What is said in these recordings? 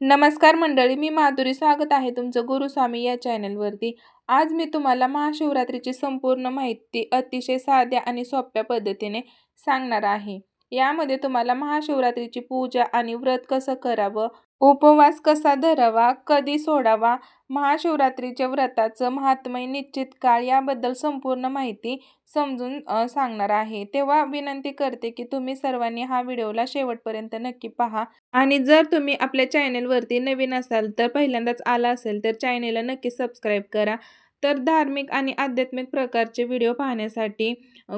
नमस्कार मंडळी मी माधुरी. स्वागत आहे तुमचं गुरुस्वामी या चॅनलवरती. आज मी तुम्हाला महाशिवरात्रीची संपूर्ण माहिती अतिशय साध्या आणि सोप्या पद्धतीने सांगणार आहे. यामध्ये तुम्हाला महाशिवरात्रीची पूजा आणि व्रत कसं करावं उपवास कसा धरावा कधी सोडावा महाशिवरात्रीच्या व्रताचं महात्म्य निश्चित काळ याबद्दल संपूर्ण माहिती समजून सांगणार आहे. तेव्हा विनंती करते की तुम्ही सर्वांनी हा व्हिडिओला शेवटपर्यंत नक्की पहा. आणि जर तुम्ही आपल्या चॅनेलवरती नवीन असाल तर पहिल्यांदाच आला असेल तर चॅनेलला नक्की सबस्क्राईब करा. तर धार्मिक आणि आध्यात्मिक प्रकारचे व्हिडिओ पाहण्यासाठी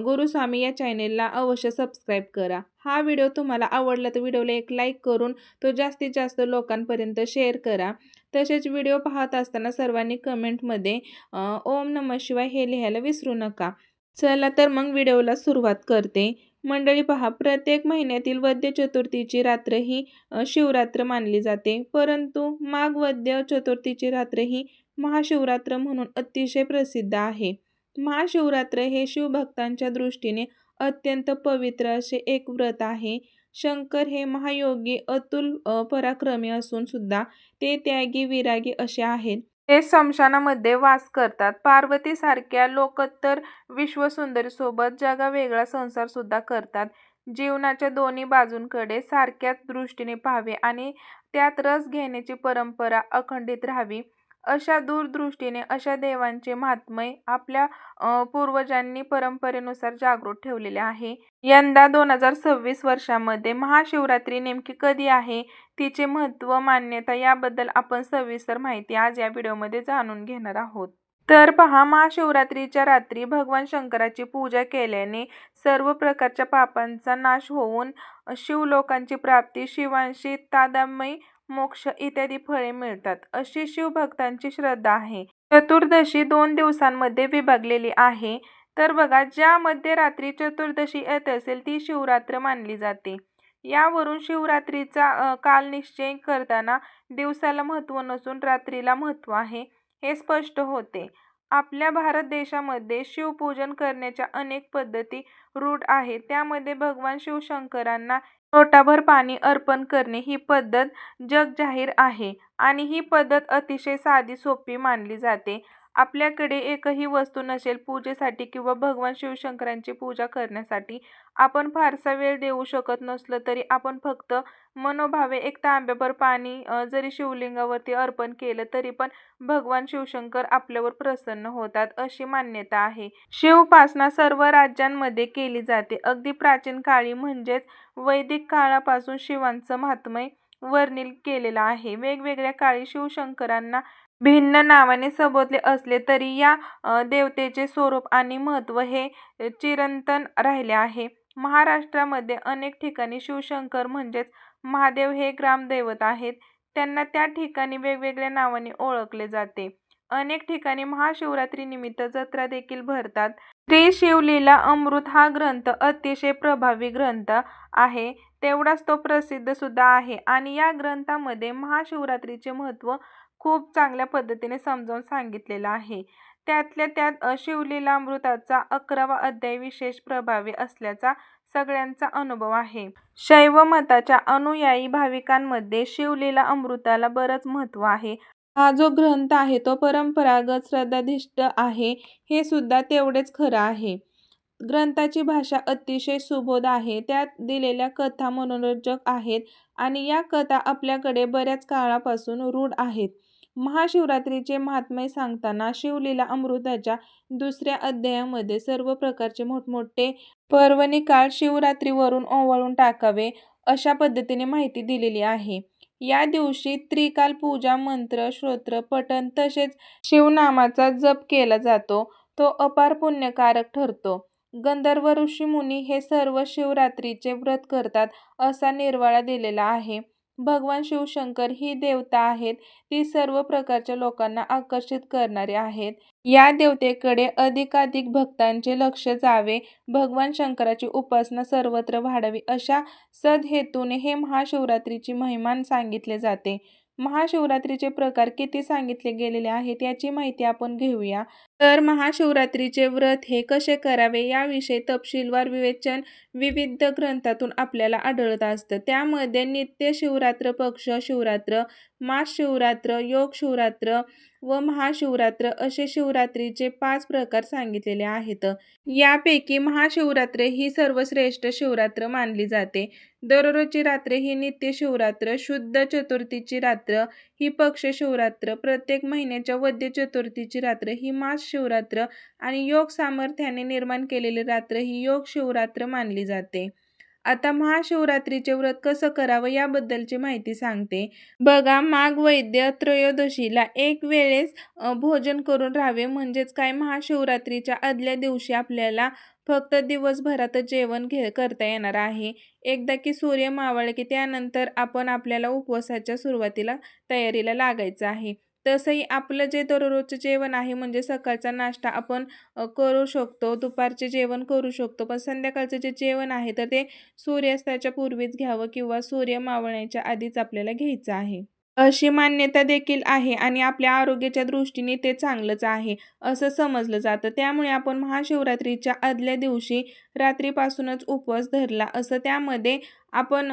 गुरुस्वामी या चॅनेलला अवश्य सबस्क्राईब करा. हा व्हिडिओ तुम्हाला आवडला तर व्हिडिओला एक लाईक करून तो जास्तीत जास्त लोकांपर्यंत शेअर करा. तसेच व्हिडिओ पाहत असताना सर्वांनी कमेंटमध्ये ओम नम शिवाय हे लिहायला विसरू नका. चला तर मग व्हिडिओला सुरुवात करते. मंडळी पहा प्रत्येक महिन्यातील वद्य चतुर्थीची रात्र ही शिवरात्र मानली जाते. परंतु माघ वद्य चतुर्थीची रात्र ही महाशिवरात्र म्हणून अतिशय प्रसिद्ध आहे. महाशिवरात्र हे शिवभक्तांच्या दृष्टीने अत्यंत पवित्र असे एक व्रत आहे. शंकर हे महायोगी अतुल पराक्रमी असून सुद्धा ते त्यागी विरागी असे आहेत. ते समशानामध्ये वास करतात. पार्वतीसारख्या लोकत्तर लोकोत्तर विश्वसुंदरीसोबत जगा वेगळा संसार सुद्धा करतात. जीवनाच्या दोन्ही बाजूंकडे सारख्याच दृष्टीने पाहावे आणि त्यात रस घेण्याची परंपरा अखंडित राहावी. अशा दूरदृष्टीने अशा देवांचे महात्मय आपल्या पूर्वजांनी परंपरेनुसार जागृत ठेवलेले आहे. यंदा दोन हजार सव्वीस वर्षामध्ये महाशिवरात्री नेमकी कधी आहे? तिचे महत्त्व मान्यता याबद्दल आपण सविस्तर माहिती आज या व्हिडिओमध्ये जाणून घेणार आहोत. तर पहा महाशिवरात्रीच्या रात्री भगवान शंकराची पूजा केल्याने सर्व प्रकारच्या पापांचा नाश होऊन शिवलोकांची प्राप्ती शिवांशी तादामय मोक्ष इत्यादी फळे मिळतात. अशी शिवभक्तांची श्रद्धा आहे. चतुर्दशी दोन दिवसांमध्ये विभागलेली आहे. तर बघा ज्यामध्ये रात्री चतुर्दशी येत असेल ती शिवरात्र मानली जाते. यावरून शिवरात्रीचा काल निश्चय करताना दिवसाला महत्त्व नसून रात्रीला महत्त्व आहे हे स्पष्ट होते. आपल्या भारत देशामध्ये शिवपूजन करण्याच्या अनेक पद्धती रूढ आहेत. त्यामध्ये भगवान शिवशंकरांना लोटाभर पाणी अर्पण करणे ही पद्धत जगजाहीर आहे आणि ही पद्धत अतिशय साधी सोपी मानली जाते. आपल्याकडे एकही वस्तू नसेल पूजेसाठी किंवा भगवान शिवशंकरांची पूजा करण्यासाठी आपण फारसा वेळ देऊ शकत नसलं तरी आपण फक्त मनोभावे एक तांब्याभर पाणी जरी शिवलिंगावरती अर्पण केलं तरी पण भगवान शिवशंकर आपल्यावर प्रसन्न होतात अशी मान्यता आहे. शिवपासना सर्व राज्यांमध्ये केली जाते. अगदी प्राचीन काळी म्हणजेच वैदिक काळापासून शिवांचं महात्मय वर्णित केलेलं आहे. वेगवेगळ्या काळी शिवशंकरांना भिन्न नावाने संबोधले असले तरी या देवतेचे स्वरूप आणि महत्त्व हे चिरंतन राहिले आहे. महाराष्ट्रामध्ये अनेक ठिकाणी शिवशंकर म्हणजेच महादेव हे ग्रामदैवत आहेत. त्यांना त्या ठिकाणी वेगवेगळ्या नावाने ओळखले जाते. अनेक ठिकाणी महाशिवरात्री निमित्त जत्रा देखील भरतात. श्री शिवलीला अमृत हा ग्रंथ अतिशय प्रभावी ग्रंथ आहे. तेवढाच तो प्रसिद्ध सुद्धा आहे. आणि या ग्रंथामध्ये महाशिवरात्रीचे महत्त्व खूप चांगल्या पद्धतीने समजावून सांगितलेलं आहे. त्यातल्या त्यात शिवलीला अमृताचा अकरावा अध्याय विशेष प्रभावी असल्याचा सगळ्यांचा अनुभव आहे. शैव मताच्या अनुयायी भाविकांमध्ये शिवलीला अमृताला बरंच महत्त्व आहे. हा जो ग्रंथ आहे तो परंपरागत श्रद्धाधिष्ठ आहे हे सुद्धा तेवढेच खरं आहे. ग्रंथाची भाषा अतिशय सुबोध आहे त्यात दिलेल्या कथा मनोरंजक आहेत आणि या कथा आपल्याकडे बऱ्याच काळापासून रूढ आहेत. महाशिवरात्रीचे महात्म्य सांगताना शिवलीला अमृताच्या दुसऱ्या अध्यायामध्ये सर्व प्रकारचे मोठमोठे पर्वणी काळ शिवरात्रीवरून ओवाळून टाकावे अशा पद्धतीने माहिती दिलेली आहे. या दिवशी त्रिकाल पूजा मंत्र श्रोत्र पठण तसेच शिवनामाचा जप केला जातो. तो अपार पुण्यकारक ठरतो. गंधर्व ऋषी मुनी हे सर्व शिवरात्रीचे व्रत करतात असा निर्वाळा दिलेला आहे. भगवान शिवशंकर ही देवता आहेत. ती सर्व प्रकारच्या लोकांना आकर्षित करणारे आहेत. या देवतेकडे अधिकाधिक भक्तांचे लक्ष जावे. भगवान शंकराची उपासना सर्वत्र वाढावी अशा सदहेतूने हे महाशिवरात्रीची महिमान सांगितले जाते. महाशिवरात्रीचे प्रकार किती सांगितले गेलेले आहेत याची माहिती आपण घेऊया. तर महाशिवरात्रीचे व्रत हे कसे करावे याविषयी तपशीलवार विवेचन विविध ग्रंथातून आपल्याला आढळत असतं. त्यामध्ये नित्य शिवरात्र पक्ष शिवरात्र मास शिवरात्र योग शिवरात्र व महाशिवरात्र असे शिवरात्रीचे पाच प्रकार सांगितलेले आहेत. यापैकी महाशिवरात्र ही सर्वश्रेष्ठ शिवरात्र मानली जाते. दररोजची रात्र ही नित्य शिवरात्र शुद्ध चतुर्थीची रात्र ही पक्ष शिवरात्र प्रत्येक महिन्याच्या वद्य चतुर्थीची रात्र ही मास शिवरात्र आणि योग सामर्थ्याने निर्माण केलेली रात्र ही योग शिवरात्र मानली जाते. आता महाशिवरात्रीचे व्रत कसं करावं याबद्दलची माहिती सांगते. बघा माघ वैद्य त्रयोदशीला एक वेळेस भोजन करून राहावे म्हणजेच काय? महाशिवरात्रीच्या आदल्या दिवशी आपल्याला फक्त दिवसभरातच जेवण घे करता येणार आहे. एकदा की सूर्य मावळ की त्यानंतर आपण आपल्याला उपवासाच्या सुरुवातीला तयारीला लागायचं आहे. तसंही आपलं जे दररोजचं जेवण आहे म्हणजे सकाळचा नाश्ता आपण करू शकतो दुपारचे जेवण करू शकतो. पण संध्याकाळचं जे जेवण आहे तर ते सूर्यास्ताच्या पूर्वीच घ्यावं किंवा सूर्य मावळण्याच्या आधीच आपल्याला घ्यायचं आहे. अशी मान्यता देखील आहे आणि आपल्या आरोग्याच्या दृष्टीने ते चांगलंच आहे असं समजलं जातं. त्यामुळे आपण महाशिवरात्रीच्या आदल्या दिवशी रात्रीपासूनच उपवास धरला असं त्यामध्ये आपण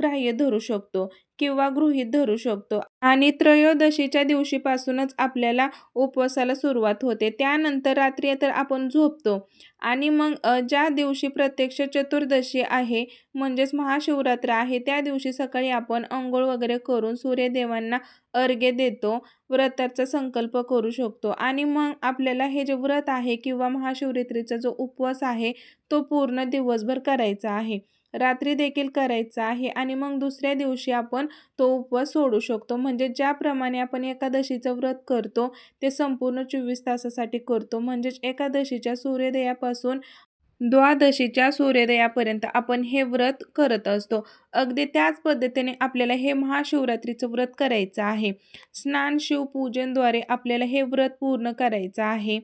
ग्राह्य धरू शकतो किंवा गृहीत धरू शकतो. आणि त्रयोदशीच्या दिवशीपासूनच आपल्याला उपवासाला सुरुवात होते. त्यानंतर रात्री तर आपण झोपतो. आणि मग ज्या दिवशी प्रत्यक्ष चतुर्दशी आहे म्हणजेच महाशिवरात्र आहे त्या दिवशी सकाळी आपण अंघोळ वगैरे करून सूर्यदेवांना अर्घ्य देतो व्रताचा संकल्प करू शकतो. आणि मग आपल्याला हे जे व्रत आहे किंवा महाशिवरात्रीचा जो उपवास आहे तो पूर्ण दिवसभर करायचा आहे. रात्री देखील करायचा आहे आणि मग दुसऱ्या दिवशी आपण तो उपवास सोडू शकतो. म्हणजे ज्याप्रमाणे आपण एकादशीचं व्रत करतो ते संपूर्ण चोवीस तासासाठी करतो. म्हणजेच एकादशीच्या सूर्योदयापासून द्वादशीच्या सूर्योदयापर्यंत आपण हे व्रत करत असतो. अगदी त्याच पद्धतीने आपल्याला हे महाशिवरात्रीचं व्रत करायचं आहे. स्नान शिवपूजनद्वारे आपल्याला हे व्रत पूर्ण करायचं आहे.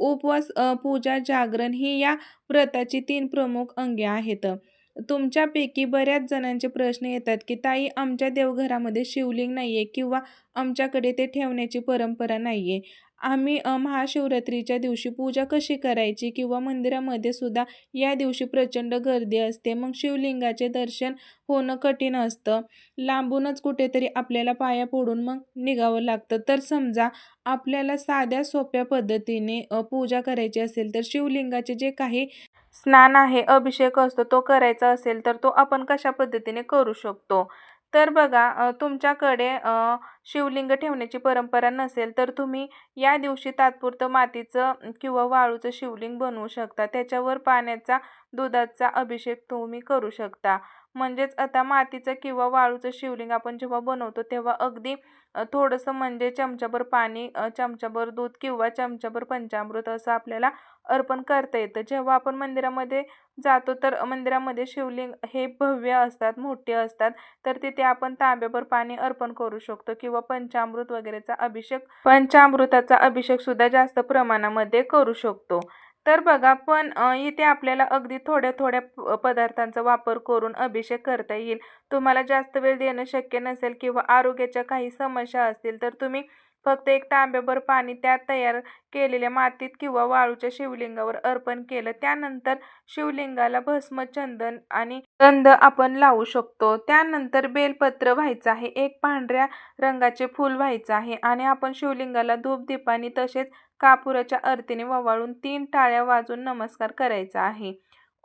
उपवास पूजा जागरण ही या व्रताची तीन प्रमुख अंगे आहेत. तुमच्यापैकी बऱ्याच जणांचे प्रश्न येतात की ताई आमच्या देवघरामध्ये शिवलिंग नाही आहे किंवा आमच्याकडे ते ठेवण्याची परंपरा नाही आहे आम्ही महाशिवरात्रीच्या दिवशी पूजा कशी करायची किंवा मंदिरामध्ये सुद्धा या दिवशी प्रचंड गर्दी असते. मग शिवलिंगाचे दर्शन होणं कठीण असतं. लांबूनच कुठेतरी आपल्याला पाया पडून मग निघावं लागतं. तर समजा आपल्याला साध्या सोप्या पद्धतीने पूजा करायची असेल तर शिवलिंगाचे जे काही स्नान आहे अभिषेक असतो तो करायचा असेल तर तो आपण कशा पद्धतीने करू शकतो? तर बघा तुमच्याकडे शिवलिंग ठेवण्याची परंपरा नसेल तर तुम्ही या दिवशी तात्पुरतं मातीचं किंवा वाळूचं शिवलिंग बनवू शकता. त्याच्यावर पाण्याचा दुधाचा अभिषेक तुम्ही करू शकता. म्हणजेच आता मातीचं किंवा वाळूचं शिवलिंग आपण जेव्हा बनवतो तेव्हा अगदी थोडंसं म्हणजे चमचाभर पाणी चमचाभर दूध किंवा चमचाभर पंचामृत असं आपल्याला अर्पण करता येतं. जेव्हा आपण मंदिरामध्ये जातो तर मंदिरामध्ये शिवलिंग हे भव्य असतात मोठे असतात. तर तिथे आपण तांब्याभर पाणी अर्पण करू शकतो किंवा पंचामृत वगैरेचा अभिषेक पंचामृताचा अभिषेक सुद्धा जास्त प्रमाणामध्ये करू शकतो. तर बघा पण इथे आपल्याला अगदी थोड्या थोड्या पदार्थांचा वापर करून अभिषेक करता येईल. तुम्हाला जास्त वेळ देणं शक्य नसेल किंवा आरोग्याच्या काही समस्या असतील तर तुम्ही फक्त एक तांब्याभर पाणी त्यात तयार केलेल्या मातीत किंवा वाळूच्या शिवलिंगावर अर्पण केलं. त्यानंतर शिवलिंगाला भस्म चंदन आणि गंध आपण लावू शकतो. त्यानंतर बेलपत्र व्हायचं आहे. एक पांढऱ्या रंगाचे फूल व्हायचं आहे आणि आपण शिवलिंगाला धूप दीपानी तसेच कापुराच्या आरतीने ववाळून तीन टाळ्या वाजून नमस्कार करायचा आहे.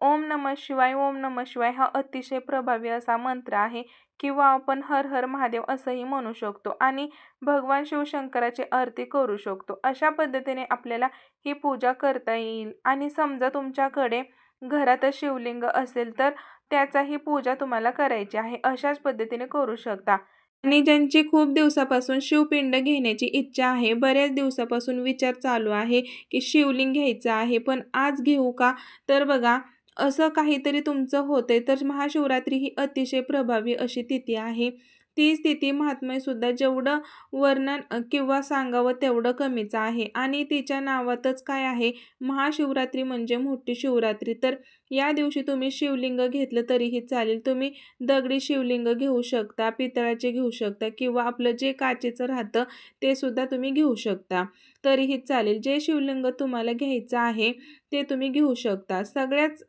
ओम नम शिवाय ओम नम शिवाय हा अतिशय प्रभावी असा मंत्र आहे किंवा आपण हर हर महादेव असंही म्हणू शकतो आणि भगवान शिवशंकराची आरती करू शकतो. अशा पद्धतीने आपल्याला ही पूजा करता येईल. आणि समजा तुमच्याकडे घरात शिवलिंग असेल तर त्याचाही पूजा तुम्हाला करायची आहे. अशाच पद्धतीने करू शकता. आणि ज्यांची खूप दिवसापासून शिवपिंड घेण्याची इच्छा आहे बऱ्याच दिवसापासून विचार चालू आहे की शिवलिंग घ्यायचं आहे पण आज घेऊ का? तर बघा असं काहीतरी तुमचं होतंय तर महाशिवरात्री ही अतिशय प्रभावी अशी तिथी आहे. ती स्थिती महात्म्यसुद्धा जेवढं वर्णन किंवा सांगावं तेवढं कमीच आहे. आणि तिच्या नावातच काय आहे? महाशिवरात्री म्हणजे मोठी शिवरात्री. तर या दिवशी तुम्ही शिवलिंग घेतलं तरीही चालेल. तुम्ही दगडी शिवलिंग घेऊ शकता पितळाचे घेऊ शकता किंवा आपलं जे काचेचं राहतं ते सुद्धा तुम्ही घेऊ शकता. तरीही चालेल. जे शिवलिंग तुम्हाला घ्यायचं आहे ते तुम्ही घेऊ शकता. सगळ्याच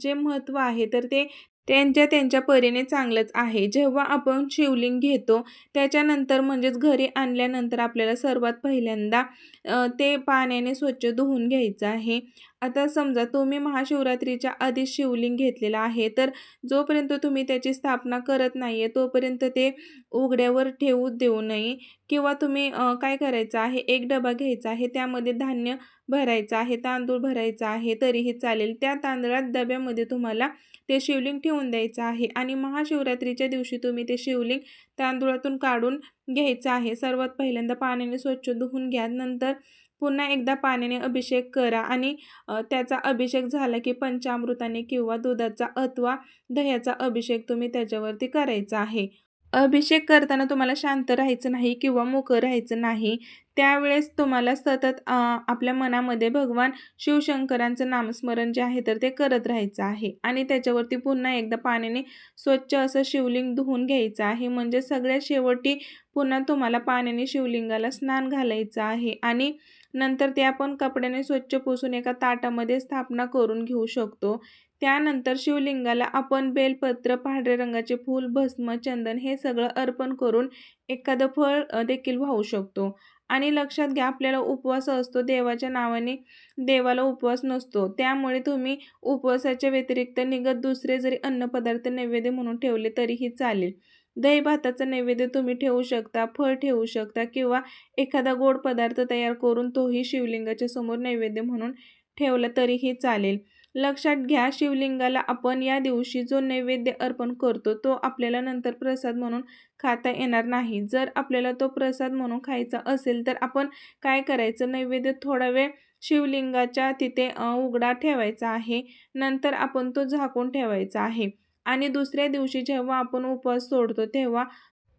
जे महत्त्व आहे तर ते त्यांच्या त्यांच्या परीने चांगलंच आहे. जेव्हा आपण शिवलिंग घेतो त्याच्यानंतर म्हणजेच घरी आणल्यानंतर आपल्याला सर्वात पहिल्यांदा ते पाण्याने स्वच्छ धुवून घ्यायचं आहे. आता समजा तुम्ही महाशिवरात्रीच्या आधी शिवलिंग घेतलेलं आहे तर जोपर्यंत तुम्ही त्याची स्थापना करत नाही आहे तोपर्यंत ते उघड्यावर ठेवू देऊ नये. किंवा तुम्ही काय करायचं आहे? एक डबा घ्यायचा आहे त्यामध्ये धान्य भरायचं आहे तांदूळ भरायचा आहे तरीही चालेल. त्या तांदळात डब्यामध्ये तुम्हाला ते शिवलिंग ठेवून द्यायचं आहे आणि महाशिवरात्रीच्या दिवशी तुम्ही ते शिवलिंग तांदूळातून काढून घ्यायचं आहे. सर्वात पहिल्यांदा पाण्याने स्वच्छ धुवून घ्या. नंतर पुन्हा एकदा पाण्याने अभिषेक करा आणि त्याचा अभिषेक झाला की पंचामृताने किंवा दुधाचा अथवा दह्याचा अभिषेक तुम्ही त्याच्यावरती करायचा आहे. अभिषेक करताना तुम्हाला शांत राहायचं नाही किंवा मुकं राहायचं नाही त्यावेळेस तुम्हाला सतत आपल्या मनामध्ये भगवान शिवशंकरांचं नामस्मरण जे आहे तर ते करत राहायचं आहे आणि त्याच्यावरती पुन्हा एकदा पाण्याने स्वच्छ असं शिवलिंग धुवून घ्यायचं आहे. म्हणजे सगळ्या शेवटी पुन्हा तुम्हाला पाण्याने शिवलिंगाला स्नान घालायचं आहे आणि नंतर ते आपण कपड्याने स्वच्छ पुसून एका ताटामध्ये स्थापना करून घेऊ शकतो. त्यानंतर शिवलिंगाला आपण बेलपत्र पांढऱ्या रंगाचे फूल भस्म चंदन हे सगळं अर्पण करून एखादं फळ देखील वाहू शकतो. आणि लक्षात घ्या आपल्याला उपवास असतो देवाच्या नावाने देवाला उपवास नसतो. त्यामुळे तुम्ही उपवासाच्या व्यतिरिक्त निगत दुसरे जरी अन्नपदार्थ नैवेद्य म्हणून ठेवले तरीही चालेल. दही भाताचं नैवेद्य तुम्ही ठेवू शकता फळ ठेवू शकता किंवा एखादा गोड पदार्थ तयार करून तोही शिवलिंगाच्या समोर नैवेद्य म्हणून ठेवला तरीही चालेल. लक्षात घ्या शिवलिंगाला आपण या दिवशी जो नैवेद्य अर्पण करतो तो आपल्याला नंतर प्रसाद म्हणून खाता येणार नाही. जर आपल्याला तो प्रसाद म्हणून खायचा असेल तर आपण काय करायचं? नैवेद्य थोडा वेळ शिवलिंगाच्या तिथे उघडा ठेवायचा आहे. नंतर आपण तो झाकून ठेवायचा आहे. आणि दुसऱ्या दिवशी जेव्हा आपण उपवास सोडतो तेव्हा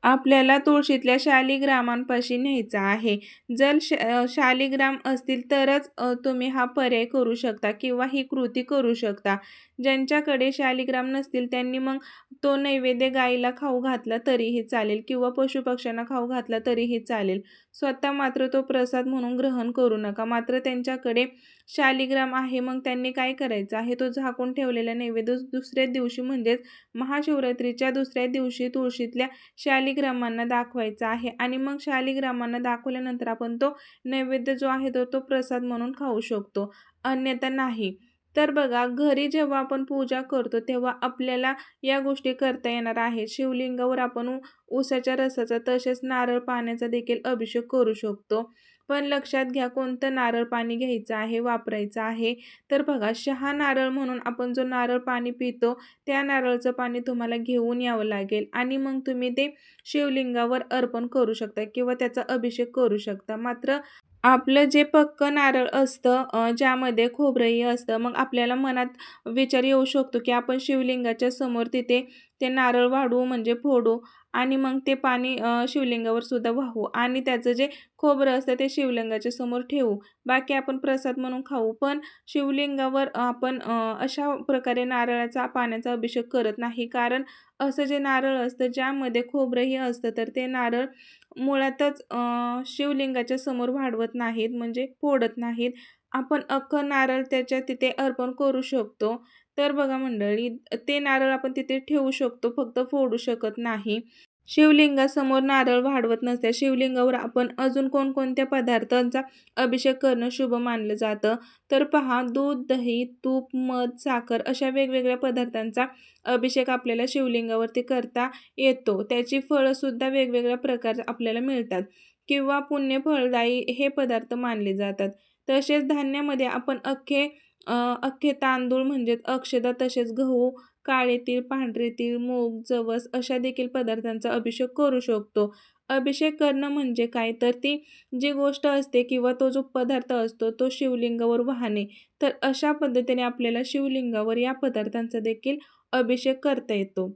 आपल्याला तुळशीतल्या शालिग्रामांपाशी न्यायचा आहे. जर श शालिग्राम असतील तरच तुम्ही हा पर्याय करू शकता किंवा ही कृती करू शकता. ज्यांच्याकडे शालिग्राम नसतील त्यांनी मग तो नैवेद्य गाईला खाऊ घातला तरीही चालेल किंवा पशुपक्ष्यांना खाऊ घातला तरीही चालेल. स्वतः मात्र तो प्रसाद म्हणून ग्रहण करू नका. मात्र त्यांच्याकडे शालिग्राम आहे. मग त्यांनी काय करायचं? आहे तो झाकून ठेवलेला नैवेद्य दुसऱ्या दिवशी म्हणजेच महाशिवरात्रीच्या दुसऱ्या दिवशी तुळशीतल्या शालिग्रामांना दाखवायचा आहे. आणि मग शालिग्रामांना दाखवल्यानंतर आपण तो नैवेद्य जो आहे तो तो प्रसाद म्हणून खाऊ शकतो. अन्यथा नाही. तर बघा घरी जेव्हा आपण पूजा करतो तेव्हा आपल्याला या गोष्टी करता येणार आहेत. शिवलिंगावर आपण ऊसाच्या रसाचा तसेच नारळ पाण्याचा देखील अभिषेक करू शकतो. पण लक्षात घ्या कोणतं नारळ पाणी घ्यायचं आहे वापरायचं आहे. तर बघा शहा नारळ म्हणून आपण जो नारळ पाणी पितो त्या नारळचं पाणी तुम्हाला घेऊन यावं लागेल आणि मग तुम्ही ते शिवलिंगावर अर्पण करू शकता किंवा त्याचा अभिषेक करू शकता. मात्र आपलं जे पक्कं नारळ असतं ज्यामध्ये खोबरंही असतं मग आपल्याला मनात विचार येऊ शकतो की आपण शिवलिंगाच्या समोर तिथे ते नारळ वाढू म्हणजे फोडू. आणि मग ते पाणी शिवलिंगावर सुद्धा वाहू आणि त्याचं जे खोबरं असतं ते शिवलिंगाच्या समोर ठेवू. बाकी आपण प्रसाद म्हणून खाऊ पण शिवलिंगावर आपण अशा प्रकारे नारळाचा पाण्याचा अभिषेक करत नाही. कारण असं जे नारळ असतं ज्यामध्ये खोबरंही असतं तर ते नारळ मुळातच शिवलिंगाच्या समोर वाढवत नाहीत म्हणजे फोडत नाहीत. आपण अख्खं नारळ त्याच्या तिथे अर्पण करू शकतो. तर बघा मंडळी ते नारळ आपण तिथे ठेवू शकतो फक्त फोडू शकत नाही. शिवलिंगासमोर नारळ वाढवत नसल्या शिवलिंगावर आपण अजून कोणकोणत्या पदार्थांचा अभिषेक करणं शुभ मानलं जातं? तर पहा दूध दही तूप मध साखर अशा वेगवेगळ्या पदार्थांचा अभिषेक आपल्याला शिवलिंगावरती करता येतो. त्याची फळंसुद्धा वेगवेगळ्या प्रकार आपल्याला मिळतात. किंवा पुण्य फळदायी हे पदार्थ मानले जातात. तसेच धान्यामध्ये आपण अख्खे अख्खे तांदूळ म्हणजेच अक्षदा तसेच गहू काळे तीळ पांढरे तीळ मूग जवस अशा देखील पदार्थांचा अभिषेक करू शकतो. अभिषेक करणं म्हणजे काय? तर ती जी गोष्ट असते किंवा तो जो पदार्थ असतो तो शिवलिंगावर वाहणे. तर अशा पद्धतीने आपल्याला शिवलिंगावर या पदार्थांचा देखील अभिषेक करता येतो.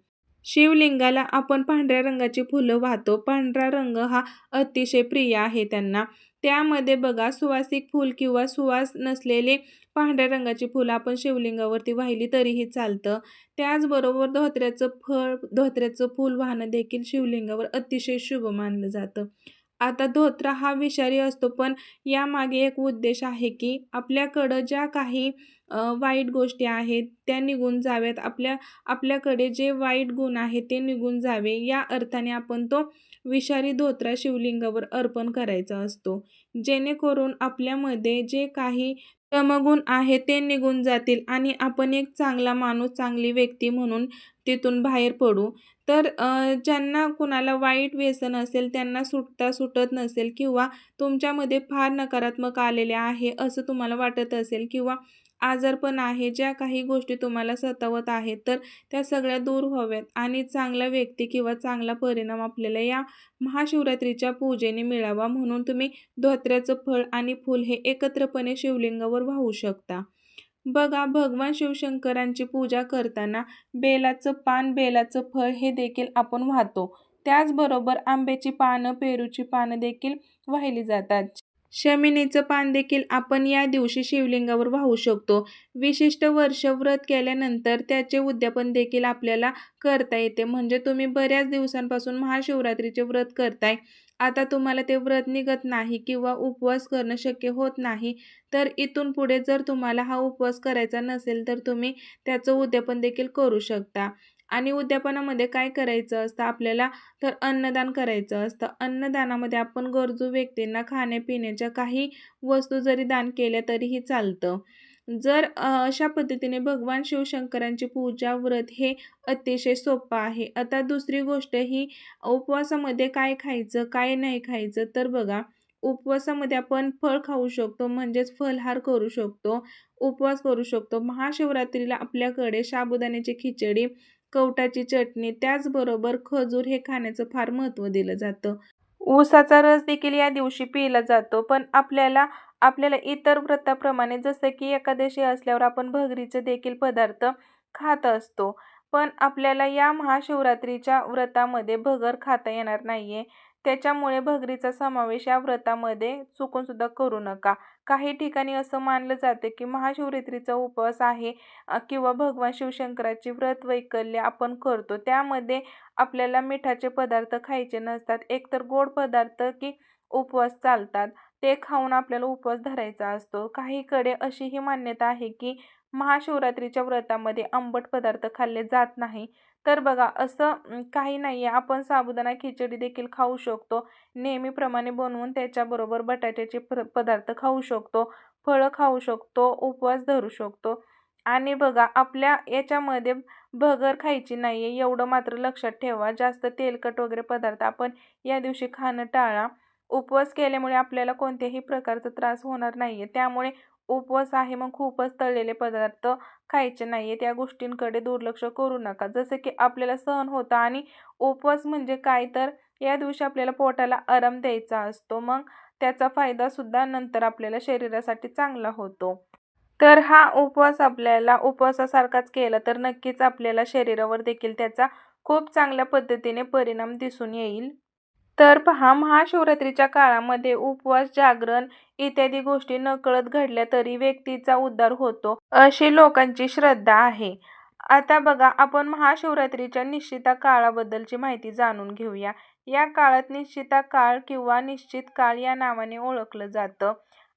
शिवलिंगाला आपण पांढऱ्या रंगाची फुलं वाहतो. पांढरा रंग हा अतिशय प्रिय आहे त्यांना. त्यामध्ये बघा सुवासिक फूल किंवा सुवास नसलेले पांढऱ्या रंगाची फुलं आपण शिवलिंगावरती वाहिली तरीही चालतं. त्याचबरोबर धोत्र्याचं फळ धोत्र्याचं फूल वाहणं देखील शिवलिंगावर अतिशय शुभ मानलं जातं. आता धोत्रा हा विषारी असतो पण यामागे एक उद्देश आहे की आपल्याकडं ज्या काही वाईट गोष्टी आहेत त्या निघून जाव्यात. आपल्या आपल्याकडे जे वाईट गुण आहेत ते निघून जावे. या अर्थाने आपण तो विषारी धोत्रा शिवलिंगावर अर्पण करायचा असतो. जेणेकरून आपल्यामध्ये जे काही तमगुण आहे ते निघून जातील आणि आपण एक चांगला माणूस चांगली व्यक्ती म्हणून तिथून बाहेर पडू. तर ज्यांना कुणाला वाईट व्यसन असेल त्यांना सुटता सुटत नसेल किंवा तुमच्यामध्ये फार नकारात्मक आलेले आहे असं तुम्हाला वाटत असेल किंवा आजारपण आहे ज्या काही गोष्टी तुम्हाला सतावत आहेत तर त्या सगळ्या दूर व्हाव्यात. आणि चांगला व्यक्ती किंवा चांगला परिणाम आपल्याला या महाशिवरात्रीच्या पूजेने मिळावा म्हणून तुम्ही धोत्र्याचं फळ आणि फूल हे एकत्रपणे शिवलिंगावर वाहू शकता. बघा भगवान शिवशंकरांची पूजा करताना बेलाचं पान बेलाचं फळ हे देखील आपण वाहतो. त्याचबरोबर आंब्याची पानं पेरूची पानं देखील वाहिली जातात. शमिनीचं पान देखील आपण या दिवशी शिवलिंगावर वाहू शकतो. विशिष्ट वर्ष व्रत केल्यानंतर त्याचे उद्यापन देखील आपल्याला करता येते. म्हणजे तुम्ही बऱ्याच दिवसांपासून महाशिवरात्रीचे व्रत करताय. आता तुम्हाला ते व्रत निघत नाही किंवा उपवास करणं शक्य होत नाही. तर इथून पुढे जर तुम्हाला हा उपवास करायचा नसेल तर तुम्ही त्याचं उद्यापन देखील करू शकता. आणि उद्यापनामध्ये काय करायचं असतं? आपल्याला तर अन्नदान करायचं असतं. अन्नदानामध्ये आपण गरजू व्यक्तींना खाण्यापिण्याच्या काही वस्तू जरी दान केल्या तरीही चालतं. जर अशा पद्धतीने भगवान शिवशंकरांची पूजा व्रत हे अतिशय सोपं आहे. आता दुसरी गोष्ट ही उपवासामध्ये काय खायचं काय नाही खायचं तर बघा उपवासामध्ये आपण फळ खाऊ शकतो म्हणजेच फलहार करू शकतो उपवास करू शकतो. महाशिवरात्रीला आपल्याकडे साबुदाण्याची खिचडी कवटाची चटणी त्याचबरोबर खजूर हे खाण्याचं फार महत्त्व दिलं जातं. ऊसाचा रस देखील या दिवशी पिला जातो पण आपल्याला आपल्याला इतर व्रताप्रमाणे जसं की एकादशी असल्यावर आपण भगरीचे देखील पदार्थ खात असतो पण आपल्याला या महाशिवरात्रीच्या व्रतामध्ये भगर खाता येणार नाही आहे त्याच्यामुळे भगरीचा समावेश या व्रतामध्ये चुकूनसुद्धा करू नका. काही ठिकाणी असं मानलं जाते की महाशिवरात्रीचा उपवास आहे किंवा भगवान शिवशंकराची व्रत वैकल्य आपण करतो. त्यामध्ये आपल्याला मिठाचे पदार्थ खायचे नसतात. एकतर गोड पदार्थ की उपवास चालतात. ते खाऊन आपल्याला उपवास धरायचा असतो. काहीकडे अशीही मान्यता आहे की महाशिवरात्रीच्या व्रतामध्ये आंबट पदार्थ खाल्ले जात नाही. तर बघा असं काही नाही आहे आपण साबुदाणा खिचडी देखील खाऊ शकतो. नेहमीप्रमाणे बनवून त्याच्याबरोबर बटाट्याचे पदार्थ खाऊ शकतो. फळं खाऊ शकतो. उपवास धरू शकतो. आणि बघा आपल्या याच्यामध्ये भगर खायची नाही आहे एवढं मात्र लक्षात ठेवा. जास्त तेलकट वगैरे पदार्थ आपण या दिवशी खाणं टाळा. उपवास केल्यामुळे आपल्याला कोणत्याही प्रकारचा त्रास होणार नाही आहे त्यामुळे उपवास आहे मग खूपच तळलेले पदार्थ खायचे नाही आहेत त्या गोष्टींकडे दुर्लक्ष करू नका. जसं की आपल्याला सहन होतं आणि उपवास म्हणजे काय तर या दिवशी आपल्याला पोटाला आराम द्यायचा असतो. मग त्याचा फायदासुद्धा नंतर आपल्याला शरीरासाठी चांगला होतो. तर हा उपवास आपल्याला उपवासासारखाच केला तर नक्कीच आपल्याला शरीरावर देखील त्याचा खूप चांगल्या पद्धतीने परिणाम दिसून येईल. तर पहा महाशिवरात्रीच्या काळामध्ये उपवास जागरण इत्यादी गोष्टी नकळत घडल्या तरी व्यक्तीचा उद्धार होतो अशी लोकांची श्रद्धा आहे. आता बघा आपण महाशिवरात्रीच्या निश्चिता काळाबद्दलची माहिती जाणून घेऊया. या काळात निश्चिता काळ किंवा निश्चित काळ या नावाने ओळखलं जातं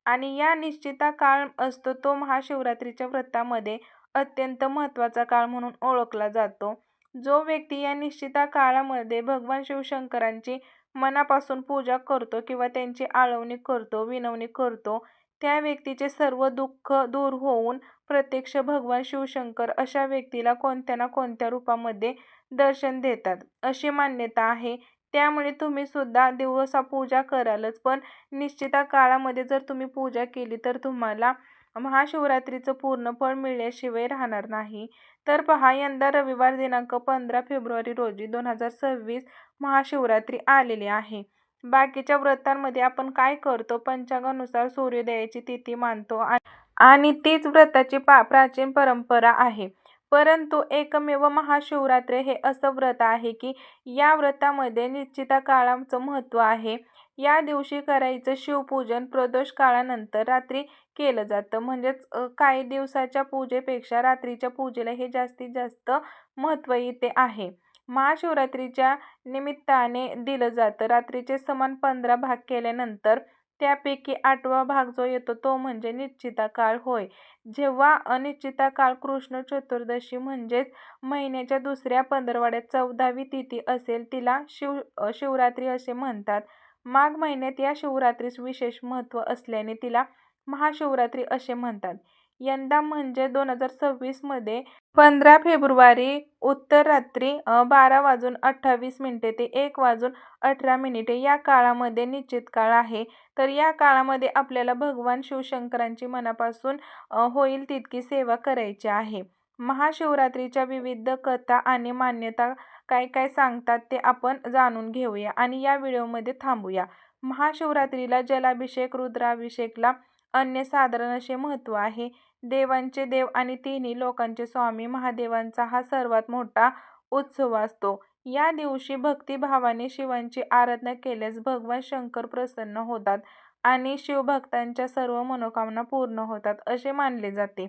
आणि या निश्चिता काळ असतो तो महाशिवरात्रीच्या व्रतामध्ये अत्यंत महत्त्वाचा काळ म्हणून ओळखला जातो. जो व्यक्ती या निश्चिता काळामध्ये भगवान शिवशंकरांची मनापासून पूजा करतो किंवा त्यांची आळवणी करतो विनवणी करतो त्या व्यक्तीचे सर्व दुःख दूर होऊन प्रत्यक्ष भगवान शिवशंकर अशा व्यक्तीला कोणत्या ना कोणत्या रूपामध्ये दर्शन देतात अशी मान्यता आहे. त्यामुळे तुम्ही सुद्धा दिवसा पूजा करालच पण निश्चिता काळामध्ये जर तुम्ही पूजा केली तर तुम्हाला महाशिवरात्रीचं पूर्ण फळ मिळल्याशिवाय राहणार नाही. तर पहा यंदा रविवार दिनांक पंधरा फेब्रुवारी रोजी दोन हजार सव्वीस महाशिवरात्री आलेली आहे. बाकीच्या व्रतांमध्ये आपण काय करतो? पंचांगानुसार सूर्योदयाची तिथी मानतो आणि तीच व्रताची पा प्राचीन परंपरा आहे. परंतु एकमेव महाशिवरात्री हे असं व्रत आहे की या व्रतामध्ये निश्चित काळाचं महत्त्व आहे. या दिवशी करायचं शिवपूजन प्रदोष काळानंतर रात्री केलं जातं. म्हणजेच काही दिवसाच्या पूजेपेक्षा रात्रीच्या पूजेला हे जास्तीत जास्त महत्त्व इथे आहे. महाशिवरात्रीच्या निमित्ताने दिलं जातं. रात्रीचे समान पंधरा भाग केल्यानंतर त्यापैकी आठवा भाग जो येतो तो म्हणजे निश्चिता काळ होय. जेव्हा अनिश्चिता काळ कृष्ण चतुर्दशी म्हणजेच महिन्याच्या दुसऱ्या पंधरवाड्यात चौदावी तिथी असेल तिला शिव शिवरात्री असे म्हणतात. माघ महिन्यात या शिवरात्रीस विशेष महत्त्व असल्याने तिला महाशिवरात्री असे म्हणतात. यंदा म्हणजे दोन हजार सव्वीसमध्ये पंधरा फेब्रुवारी उत्तर रात्री बारा वाजून अठ्ठावीस मिनिटे ते एक वाजून अठरा मिनिटे या काळामध्ये निश्चित काळ आहे. तर या काळामध्ये आपल्याला भगवान शिवशंकरांची मनापासून होईल तितकी सेवा करायची आहे. महाशिवरात्रीच्या विविध कथा आणि मान्यता काय काय सांगतात ते आपण जाणून घेऊया आणि या व्हिडिओमध्ये थांबूया. महाशिवरात्रीला जलाभिषेक रुद्राभिषेकला अन्य साधारण असे महत्त्व आहे. देवांचे देव आणि तिन्ही लोकांचे स्वामी महादेवांचा हा सर्वात मोठा उत्सव असतो. या दिवशी भक्तिभावाने शिवांची आराधना केल्यास भगवान शंकर प्रसन्न होतात आणि शिवभक्तांच्या सर्व मनोकामना पूर्ण होतात असे मानले जाते.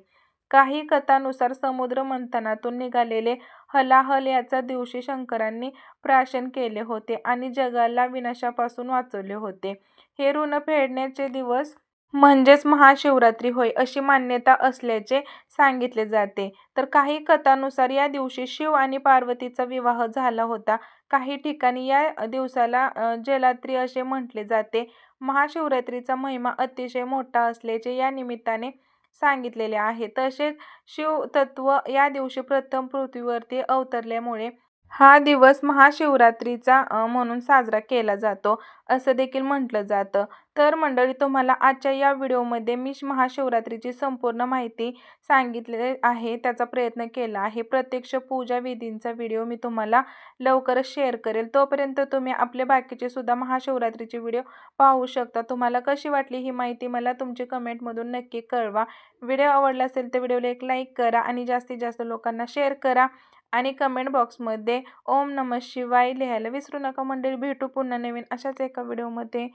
काही कथानुसार समुद्र मंथनातून निघालेले हलाहल याचा दिवशी शंकरांनी प्राशन केले होते आणि जगाला विनाशापासून वाचवले होते. हे ऋण फेडण्याचे दिवस म्हणजेच महाशिवरात्री होय अशी मान्यता असल्याचे सांगितले जाते. तर काही कथानुसार या दिवशी शिव आणि पार्वतीचा विवाह झाला होता. काही ठिकाणी या दिवसाला जलात्री असे म्हटले जाते. महाशिवरात्रीचा महिमा अतिशय मोठा असल्याचे या निमित्ताने सांगितलेले आहे. तसेच शिवतत्व या दिवशी प्रथम पृथ्वीवरती अवतरल्यामुळे हा दिवस महाशिवरात्रीचा म्हणून साजरा केला जातो. असं देखील म्हटलं जातं. तर मंडळी तुम्हाला आजच्या या व्हिडिओमध्ये मी महाशिवरात्रीची संपूर्ण माहिती सांगितले आहे त्याचा प्रयत्न केला आहे. प्रत्यक्ष पूजा विधींचा व्हिडिओ मी तुम्हाला लवकरच शेअर करेल. तोपर्यंत तुम्ही आपले बाकीचे सुद्धा महाशिवरात्रीचे व्हिडिओ पाहू शकता. तुम्हाला कशी वाटली ही माहिती मला तुमची कमेंटमधून नक्की कळवा. व्हिडिओ आवडला असेल तर व्हिडिओला एक लाईक करा आणि जास्तीत जास्त लोकांना शेअर करा आणि कमेंट बॉक्समध्ये ओम नम शिवाय लिहायला विसरू नका. मंडळी भेटू पुन्हा नवीन अशाच एका व्हिडिओमध्ये